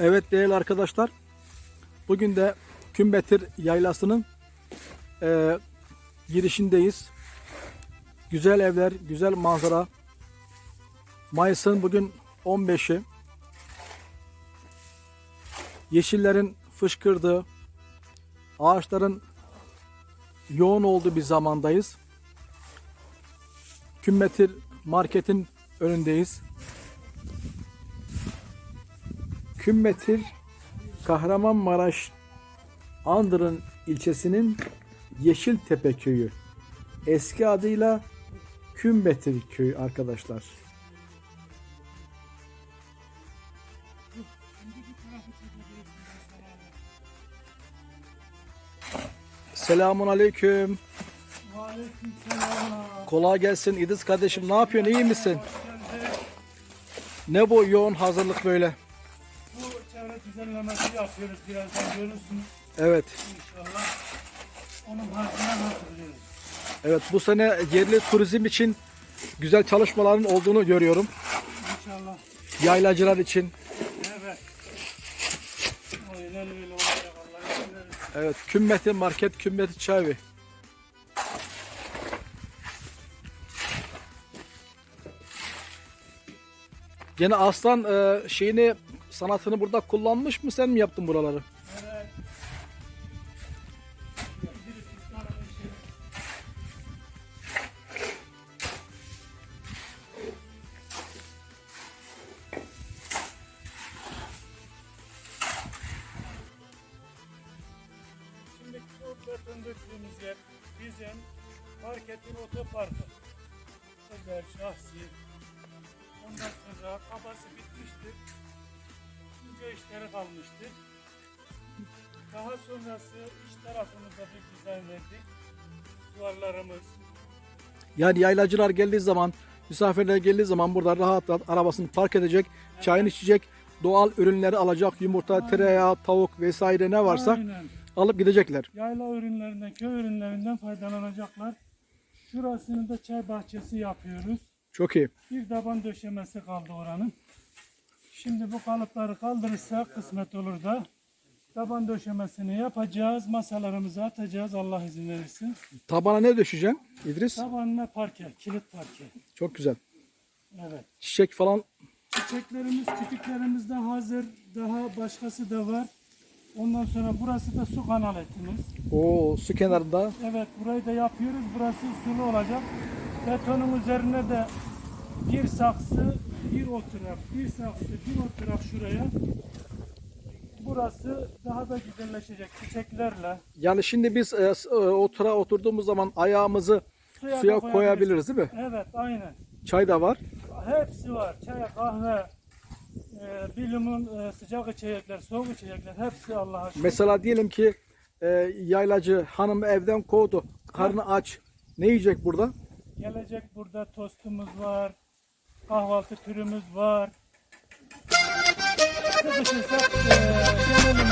Evet değerli arkadaşlar. Bugün de Kümbetir Yaylası'nın eee, girişindeyiz. Güzel evler, güzel manzara. Mayıs'ın bugün 15'i. Yeşillerin fışkırdığı, ağaçların yoğun olduğu bir zamandayız. Kümbetir Market'in önündeyiz. Kümbetir Kahramanmaraş Andırın ilçesinin Yeşiltepe köyü. Eski adıyla Kümbetir köyü arkadaşlar. Selamun aleyküm. Kolay gelsin İdris kardeşim. Ne yapıyorsun? İyi misin? Ne bu yoğun hazırlık böyle? Çevre düzenlemesi yapıyoruz birazdan görürsünüz Evet. inşallah. Onun harcından hatırlıyoruz. Evet bu sene yerli turizm için güzel çalışmaların olduğunu görüyorum. İnşallah. Yaylacılar için. Evet. Aynen öyle olacak Allah'a. Evet Kümmeti Market Kümmeti Çayvi. Gene aslan e, şeyini sanatını burada kullanmış mı sen mi yaptın buraları? Şimdi bu beton döktüğümüz yer bizim marketin otoparkı. Özel, şahsi. Ondan sonra kabası bitmiştir. İşleri kalmıştır. Daha sonrası iç tarafını da bir dizayn ettik. Duvarlarımız. Yani yaylacılar geldiği zaman, misafirler geldiği zaman burada rahat rahat arabasını park edecek, çayını içecek, doğal ürünleri alacak, yumurta, tereyağı, tavuk vesaire ne varsa Aynen. alıp gidecekler. Yayla ürünlerinden, köy ürünlerinden faydalanacaklar. Şurasını da çay bahçesi yapıyoruz. Çok iyi. Bir taban döşemesi kaldı oranın. Şimdi bu kalıpları kaldırırsak kısmet olur da taban döşemesini yapacağız. Masalarımızı atacağız Allah izin verirse. Tabana ne döşeceksin İdris? Tabanına parke, kilit parke. Çok güzel. Evet. Çiçek falan Çiçeklerimiz, kütüklerimiz de hazır. Daha başkası da var. Ondan sonra burası da su kanaletimiz. o su kenarında Evet burayı da yapıyoruz. Burası sulu olacak. Betonun üzerine de bir saksı, bir oturak, bir saksı, bir oturak şuraya. Burası daha da güzelleşecek çiçeklerle. Yani şimdi biz e, e, otura oturduğumuz zaman ayağımızı Suya, suya koyabiliriz değil mi? Evet aynen. Çay da var. Hepsi var. Çay, kahve, e, bilimin e, sıcak içecekler, soğuk içecekler hepsi Allah'a şükür. Mesela diyelim ki e, yaylacı hanım evden kovdu. Karnı aç. Ne yiyecek burada? Gelecek burada tostumuz var kahvaltı türümüz var. Sıkışırsak e, gelelim.